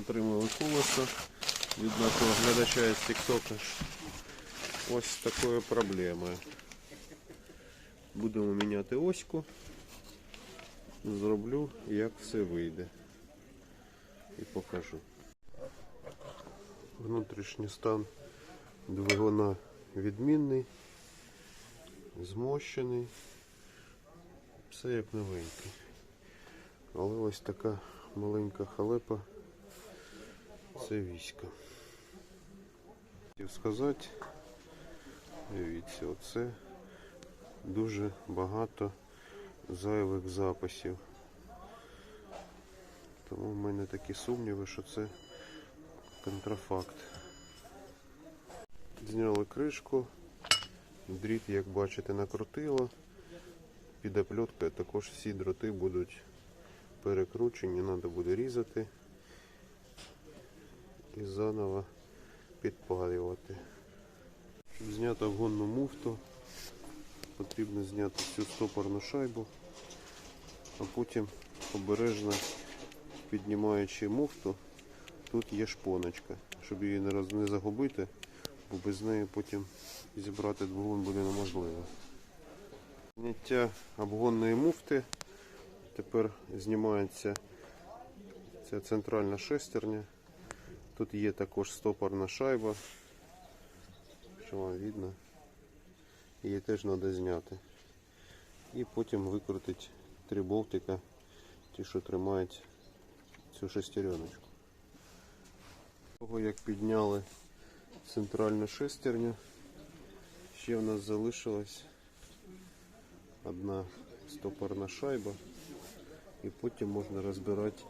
отримали колесо від нашого глядача із Тіктока. Ось з такою проблемою. Будемо міняти оську. Зроблю, як все вийде. І покажу. Внутрішній стан двигуна відмінний, змощений. Все як новенький. Але ось така маленька халепа. Це військо. Хотів сказати, дивіться, оце дуже багато зайвих записів. Тому в мене такі сумніви, що це контрафакт. Зняли кришку, дріт, як бачите, накрутило. Під опльоткою також всі дроти будуть перекручені, треба буде різати і заново підпалювати. Щоб зняти вгонну муфту, потрібно зняти всю стопорну шайбу, а потім обережно піднімаючи муфту, тут є шпоночка, щоб її не загубити, бо без неї потім зібрати двигун буде неможливо. Зняття обгонної муфти. Тепер знімається ця центральна шестерня. Тут є також стопорна шайба. Що вам видно? Її теж треба зняти. І потім викрутити три болтика, ті, що тримають цю шестереночку. Того як підняли центральну шестерню, ще в нас залишилась одна стопорна шайба. І потім можна розбирати,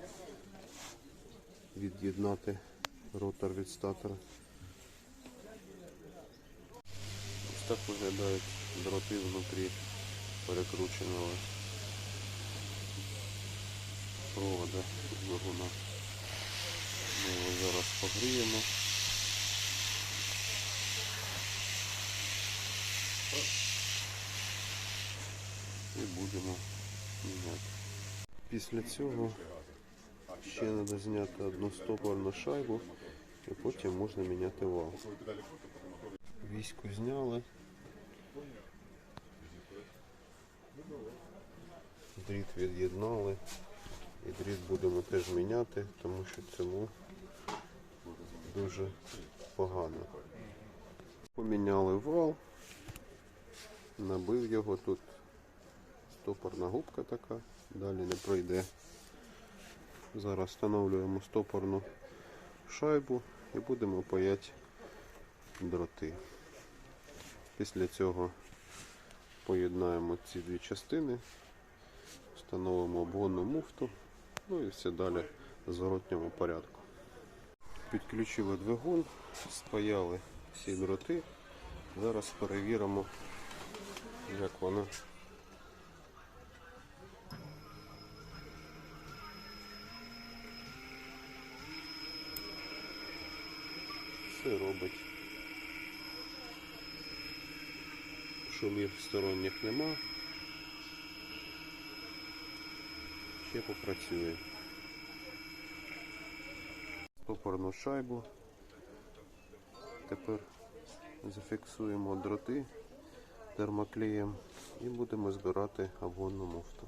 від'єднати ротор від статора. Ось так виглядають дроти внутрі перекрученого провода двигуна. Ми його зараз погріємо. І будемо міняти. Після цього ще треба зняти одну стопорну шайбу і потім можна міняти вал. Війську зняли. Дріт від'єднали. І дріт будемо теж міняти, тому що цьому дуже погано. Поміняли вал, набив його тут стопорна губка така, далі не пройде. Зараз встановлюємо стопорну шайбу і будемо паяти дроти. Після цього поєднаємо ці дві частини, встановимо обгонну муфту, ну і все далі в зворотньому порядку. Підключили двигун, спаяли всі дроти. Зараз перевіримо, як все робить. Шумів сторонніх нема. Ще попрацює. Стопорну шайбу. Тепер зафіксуємо дроти термоклеєм і будемо збирати обгонну муфту.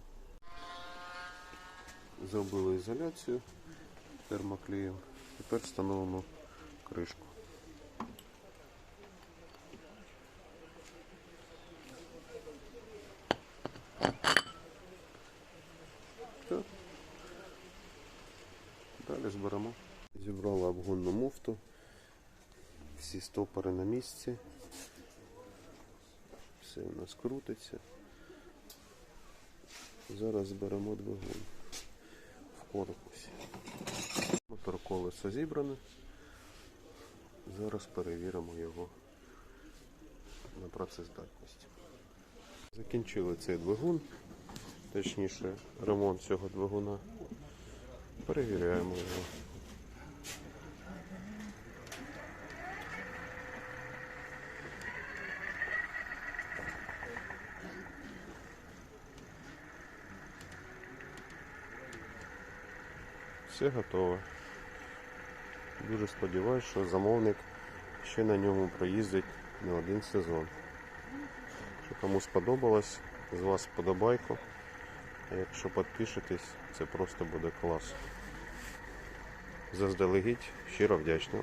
Зробили ізоляцію термоклеєм. Тепер встановимо кришку. Все. Далі зберемо. Зібрали обгонну муфту. Всі стопори на місці. Все у нас крутиться. Зараз зберемо двигун в корпусі. Мотор колесо зібране. Зараз перевіримо його на працездатність. Закінчили цей двигун, точніше ремонт цього двигуна. Перевіряємо його. Все готово. Дуже сподіваюся, що замовник ще на ньому проїздить не один сезон. Що кому сподобалось, з вас вподобайку. Якщо підпишетесь, це просто буде клас. Заздалегідь щиро вдячний.